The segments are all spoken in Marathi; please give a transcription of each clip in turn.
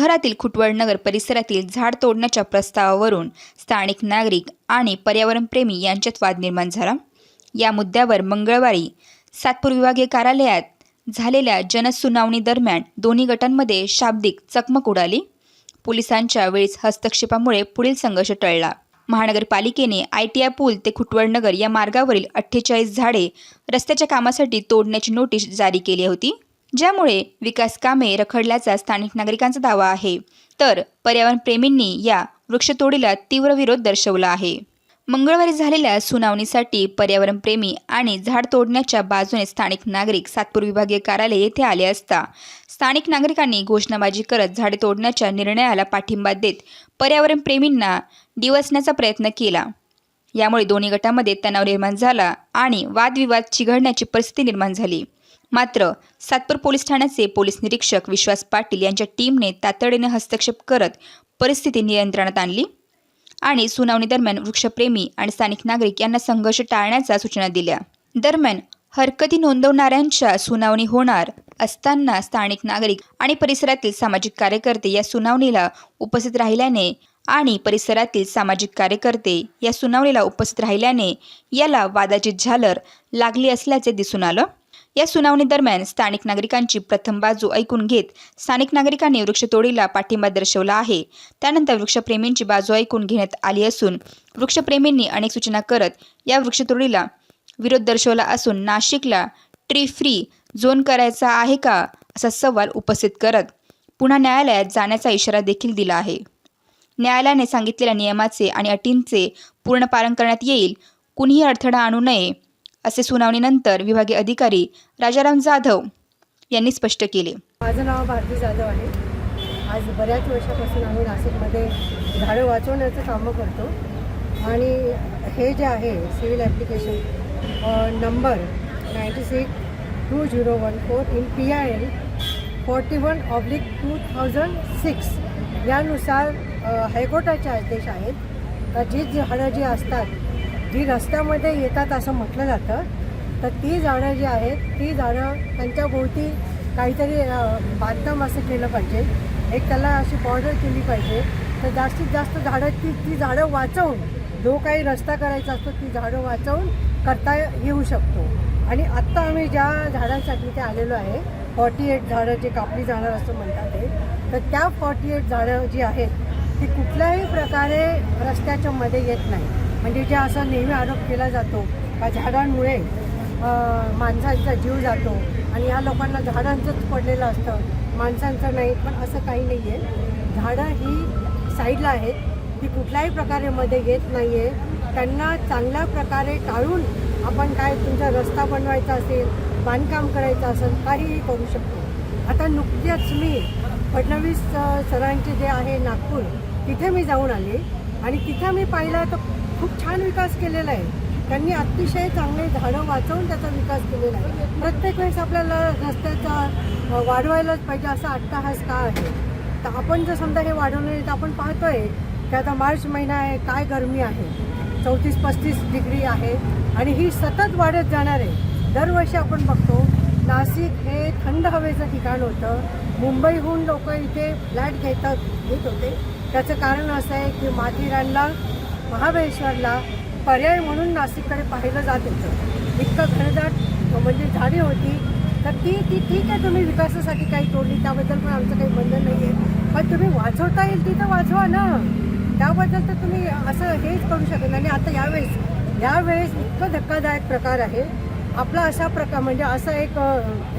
शहरातील खुटवडनगर परिसरातील झाड तोडण्याच्या प्रस्तावावरून स्थानिक नागरिक आणि पर्यावरणप्रेमी यांच्यात वाद निर्माण झाला. या मुद्द्यावर मंगळवारी सातपूर विभागीय कार्यालयात झालेल्या जनसुनावणी दरम्यान दोन्ही गटांमध्ये शाब्दिक चकमक उडाली. पोलिसांच्या वेळीच हस्तक्षेपामुळे पुढील संघर्ष टळला. महानगरपालिकेने आय टी आय पूल ते खुटवडनगर या मार्गावरील अठ्ठेचाळीस झाडे रस्त्याच्या कामासाठी तोडण्याची नोटीस जारी केली होती. ज्यामुळे विकास कामे रखडल्याचा स्थानिक नागरिकांचा दावा आहे. तर पर्यावरणप्रेमींनी या वृक्षतोडीला तीव्र विरोध दर्शवला आहे. मंगळवारी झालेल्या सुनावणीसाठी पर्यावरणप्रेमी आणि झाड तोडण्याच्या बाजूने स्थानिक नागरिक सातपूर विभागीय कार्यालय येथे आले असता स्थानिक नागरिकांनी घोषणाबाजी करत झाडे तोडण्याच्या निर्णयाला पाठिंबा देत पर्यावरणप्रेमींना डिवसण्याचा प्रयत्न केला. यामुळे दोन्ही गटामध्ये तणाव निर्माण झाला आणि वादविवाद चिघळण्याची परिस्थिती निर्माण झाली. मात्र सातपूर पोलीस ठाण्याचे पोलीस निरीक्षक विश्वास पाटील यांच्या टीमने तातडीने हस्तक्षेप करत परिस्थिती नियंत्रणात आणली आणि सुनावणी दरम्यान वृक्षप्रेमी आणि स्थानिक नागरिक यांना संघर्ष टाळण्याच्या सूचना दिल्या. दरम्यान हरकती नोंदवणाऱ्यांच्या सुनावणी होणार असताना स्थानिक नागरिक आणि परिसरातील सामाजिक कार्यकर्ते या सुनावणीला उपस्थित राहिल्याने आणि परिसरातील सामाजिक कार्यकर्ते या सुनावणीला उपस्थित राहिल्याने याला वादाची झालर लागली असल्याचे दिसून आलं. या सुनावणी दरम्यान स्थानिक नागरिकांची प्रथम बाजू ऐकून घेत स्थानिक नागरिकांनी वृक्षतोडीला पाठिंबा दर्शवला आहे. त्यानंतर वृक्षप्रेमींची बाजू ऐकून घेण्यात आली असून वृक्षप्रेमींनी अनेक सूचना करत या वृक्षतोडीला विरोध दर्शवला असून नाशिकला ट्री फ्री झोन करायचा आहे का असा सवाल उपस्थित करत पुन्हा न्यायालयात जाण्याचा इशारा देखील दिला आहे. न्यायालयाने सांगितलेल्या नियमाचे आणि अटींचे पूर्ण पालन करण्यात येईल. कुणीही अडथळा आणू नये. असे सुनावणीनंतर विभागीय अधिकारी राजाराम जाधव यांनी स्पष्ट केले. माझं नाव भारती जाधव आहे. आज बऱ्याच वर्षापासून आम्ही नाशिकमध्ये झाडं वाचवण्याचं कामं करतो. आणि हे जे आहे civil application number ninety six two zero one four in P I L forty one oblique two thousand six यानुसार हायकोर्टाचे आदेश आहेत. जी झाडं जी असतात जी रस्त्यामध्ये येतात असं म्हटलं जातं तर ती झाडं जी आहेत ती झाडं त्यांच्या भोवती काहीतरी बांधकाम असं केलं पाहिजे. एक त्याला अशी बॉर्डर केली पाहिजे. तर जास्तीत जास्त झाडं ती ती झाडं वाचवून जो काही रस्ता करायचा असतो ती झाडं वाचवून करता येऊ शकतो. आणि आत्ता आम्ही ज्या झाडांसाठी ते आलेलो आहे फॉर्टी एट झाडं जे कापली जाणार असं म्हणतात ते तर त्या फॉर्टी एट झाडं जी आहेत ती कुठल्याही प्रकारे रस्त्याच्या मध्ये येत नाही म्हणजे जे असा नेहमी आरोप केला जातो का झाडांमुळे माणसांचा जीव जातो आणि या लोकांना झाडांचंच पडलेलं असतं माणसांचं नाही पण असं काही नाही आहे झाडं ही साईडला आहेत ती कुठल्याही प्रकारे मध्ये येत नाही आहे त्यांना चांगल्या प्रकारे टाळून आपण काय तुमचा रस्ता बनवायचा असेल बांधकाम करायचं असेल काहीही करू शकतो. आता नुकत्याच मी फडणवीस सरांचे जे आहे नागपूर तिथे मी जाऊन आले आणि तिथं मी पाहिलं तर खूप छान विकास केलेला आहे. त्यांनी अतिशय चांगले झाडं वाचवून त्याचा विकास केलेला आहे. प्रत्येक वेळेस आपल्याला रस्त्याचा वाढवायलाच पाहिजे असा अट्टाहास का आहे? तर आपण जर समजा हे वाढवलं नाही तर आपण पाहतोय की आता मार्च महिना आहे काय गरमी आहे? चौतीस पस्तीस डिग्री आहे आणि ही सतत वाढत जाणार आहे. दरवर्षी आपण बघतो नाशिक हे थंड हवेचं ठिकाण होतं. मुंबईहून लोक इथे फ्लॅट घेतात घेत होते. त्याचं कारण असं आहे की माथेरानला महाबळेश्वरला पर्याय म्हणून नाशिककडे पाहिलं जात होतं. इतकं घनदाट म्हणजे झाडी होती. तर ती ती ठीक आहे तुम्ही विकासासाठी काही तोडली त्याबद्दल पण आमचं काही बंधन नाही आहे पण तुम्ही वाचवता येईल ती तर वाचवा ना. त्याबद्दल तर तुम्ही असं हेच करू शकत नाही. आणि आता यावेळेस यावेळेस इतकं धक्कादायक प्रकार आहे. आपला असा प्रकार म्हणजे असा एक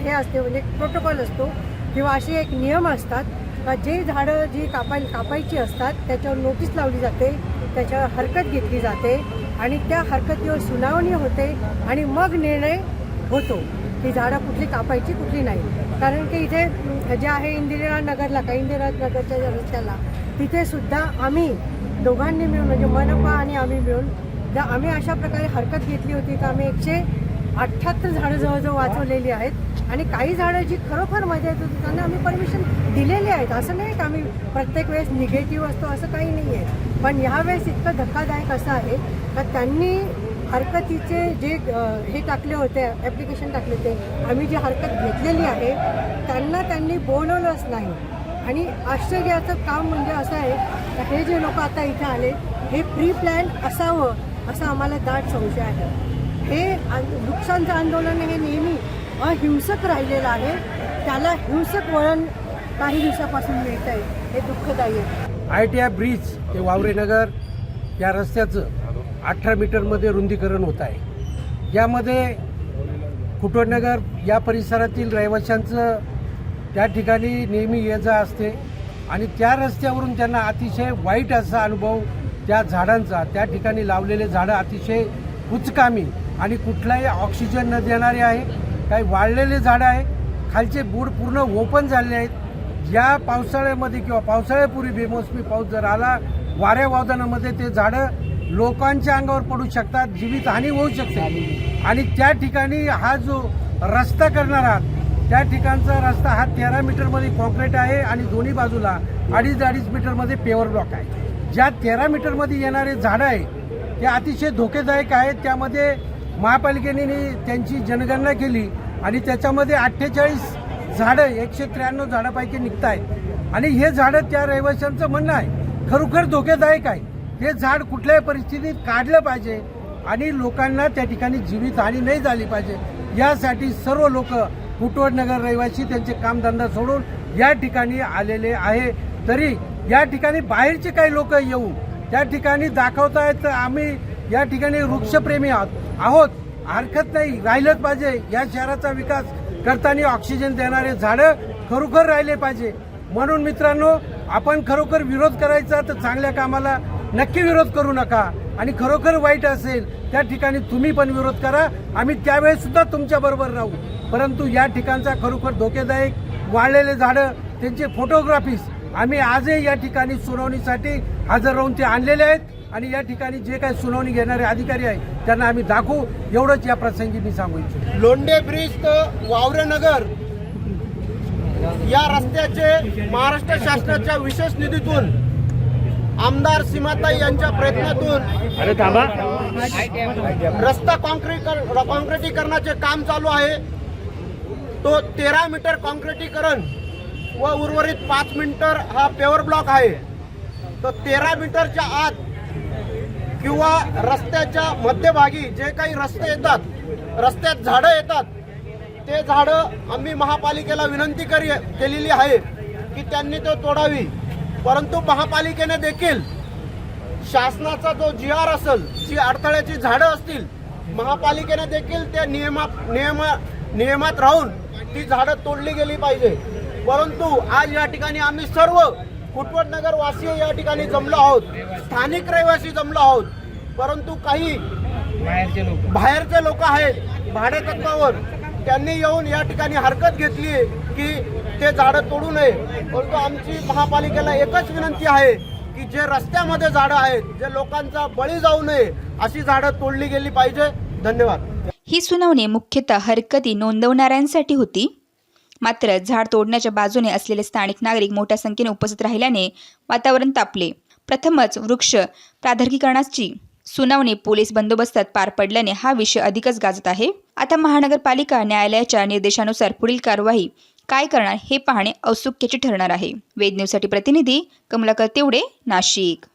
हे असते म्हणजे प्रोटोकॉल असतो किंवा असे एक नियम असतात. का जे झाडं जी कापाय कापायची असतात त्याच्यावर नोटीस लावली जाते. त्याच्यावर हरकत घेतली जाते आणि त्या हरकतीवर सुनावणी होते आणि मग निर्णय होतो. की झाडं कुठली कापायची कुठली नाही. कारण की इथे जे आहे इंदिरा नगरला का इंदिरा नगरच्या ज्या रस्त्याला तिथे सुद्धा आम्ही दोघांनी मिळून म्हणजे मनपा आणि आम्ही मिळून जर आम्ही अशा प्रकारे हरकत घेतली होती तर आम्ही एकशे अठ्ठ्याहत्तर झाडं जवळजवळ वाचवलेली आहेत. आणि काही झाडं जी खरोखर मजा येत होती त्यांना आम्ही परमिशन दिलेली आहेत. असं नाही की आम्ही प्रत्येक वेळेस निगेटिव्ह असतो असं काही नाही आहे पण ह्यावेळेस इतकं धक्कादायक असं आहे का त्यांनी हरकतीचे जे हे टाकले होते ॲप्लिकेशन टाकले होते आम्ही जी हरकत घेतलेली आहे त्यांना त्यांनी बोलवलंच नाही. आणि आश्चर्याचं काम म्हणजे असं आहे का हे जे लोक आता इथे आले हे प्री प्लॅन असावं असं आम्हाला दाट संशय आहे. हे नुकसानचं आंदोलन हे नेहमी अहिंसक राहिलेला आहे. त्याला हिंसक वळण काही दिवसापासून मिळत आहे हे दुःखदायी आहे. आय टी आय ब्रिज ते वावरेनगर या रस्त्याचं अठरा मीटरमध्ये रुंदीकरण होत आहे. यामध्ये कुटोनगर या परिसरातील रहिवाशांचं त्या ठिकाणी नेहमी ये जा असते आणि त्या रस्त्यावरून त्यांना अतिशय वाईट असा अनुभव त्या झाडांचा त्या ठिकाणी लावलेले झाडं अतिशय कुचकामी आणि कुठलाही ऑक्सिजन न देणारे आहे. काही वाळलेले झाडं आहे. खालचे बूड पूर्ण ओपन झालेले आहेत. या पावसाळ्यामध्ये किंवा पावसाळ्यापूर्वी बेमोसमी पाऊस जर आला वाऱ्या वादनामध्ये ते झाडं लोकांच्या अंगावर पडू शकतात जीवितहानी होऊ शकते. आणि त्या ठिकाणी हा जो रस्ता करणार आहात त्या ठिकाणचा रस्ता हा तेरा मीटरमध्ये कॉन्क्रीट आहे आणि दोन्ही बाजूला अडीच अडीच मीटरमध्ये पेवर ब्लॉक आहे. ज्या तेरा मीटरमध्ये येणारे झाडं आहे ते अतिशय धोकेदायक आहेत. त्यामध्ये महापालिकेने त्यांची जनगणना केली. आणि त्याच्यामध्ये अठ्ठेचाळीस झाडं एकशे त्र्याण्णव झाडापैकी निघत आहेत आणि हे झाडं त्या रहिवाशांचं म्हणणं आहे खरोखर धोकेदायक आहे. हे झाड कुठल्याही परिस्थितीत काढलं पाहिजे आणि लोकांना त्या ठिकाणी जीवितहानी नाही झाली पाहिजे. यासाठी सर्व लोक कुटवड नगर रहिवासी त्यांचे कामधंदा सोडून या ठिकाणी आलेले आहे. तरी या ठिकाणी बाहेरचे काही लोक येऊ त्या ठिकाणी दाखवतायत आम्ही या ठिकाणी वृक्षप्रेमी आहोत. आहोत. हरकत नाही. राहिलंच पाहिजे. या शहराचा विकास करताना ऑक्सिजन देणारे झाडं खरोखर राहिले पाहिजे. म्हणून मित्रांनो आपण खरोखर विरोध करायचा तर चांगल्या कामाला नक्की विरोध करू नका. आणि खरोखर वाईट असेल त्या ठिकाणी तुम्ही पण विरोध करा. आम्ही त्यावेळेस सुद्धा तुमच्या बरोबर राहू. परंतु या ठिकाणचा खरोखर धोकेदायक वाळलेले झाडं त्यांचे फोटोग्राफीस आम्ही आजही या ठिकाणी सुनावणीसाठी हजर राहून ते आणलेले आहेत. आणि या ठिकाणी जे काही सुनावणी घेणारे अधिकारी आहेत त्यांना आम्ही दाखवू. एवढंच या प्रसंगी मी सांगू इच्छितो. लोंढे ब्रिज तर वावरेनगर या रस्त्याचे महाराष्ट्र शासनाच्या विशेष निधीतून आमदार सीमाताई यांच्या प्रयत्नातून अरे थांबा. रस्ता कॉन्क्रीट कॉन्क्रिटीकरणाचे काम चालू आहे. तो तेरा मीटर कॉन्क्रिटीकरण व उर्वरित पाच मीटर हा पेवर ब्लॉक आहे. तर तेरा मीटरच्या आत किंवा रस्त्याच्या मध्यभागी जे काही रस्ते येतात रस्त्यात झाडं येतात ते झाडं आम्ही महापालिकेला विनंती करी केलेली आहे की त्यांनी तो तोडावी. परंतु महापालिकेने देखील शासनाचा जो जी आर असेल जी अडथळ्याची झाडं असतील महापालिकेने देखील त्या नियमा नियमा नियमात राहून ती झाडं तोडली गेली पाहिजे. परंतु आज या ठिकाणी आम्ही सर्व कुटवट नगर वासीय या ठिकाणी जमलो आहोत. स्थानिक रहिवासी जमलो आहोत. परंतु काही बाहेरचे लोक. आहेत भाडे तत्वावर त्यांनी येऊन या ठिकाणी हरकत घेतली की ते झाडं तोडू नये. परंतु आमची महापालिकेला एकच विनंती आहे की जे रस्त्यामध्ये झाडं आहेत जे लोकांचा बळी जाऊ नये अशी झाडं तोडली गेली पाहिजे. धन्यवाद. ही सुनावणी मुख्यतः हरकती नोंदवणाऱ्यांसाठी होती. मात्र झाड तोडण्याच्या बाजूने असलेले स्थानिक नागरिक मोठ्या संख्येने उपस्थित राहिल्याने वातावरण तापले. प्रथमच वृक्ष प्राधारकीकरणाची सुनावणी पोलीस बंदोबस्तात पार पडल्याने हा विषय अधिकच गाजत आहे. आता महानगरपालिका न्यायालयाच्या निर्देशानुसार पुढील कारवाई काय करणार हे पाहणे औत्सुक्याचे ठरणार आहे. वेद न्यूजसाठी प्रतिनिधी कमलाकर तेवडे नाशिक.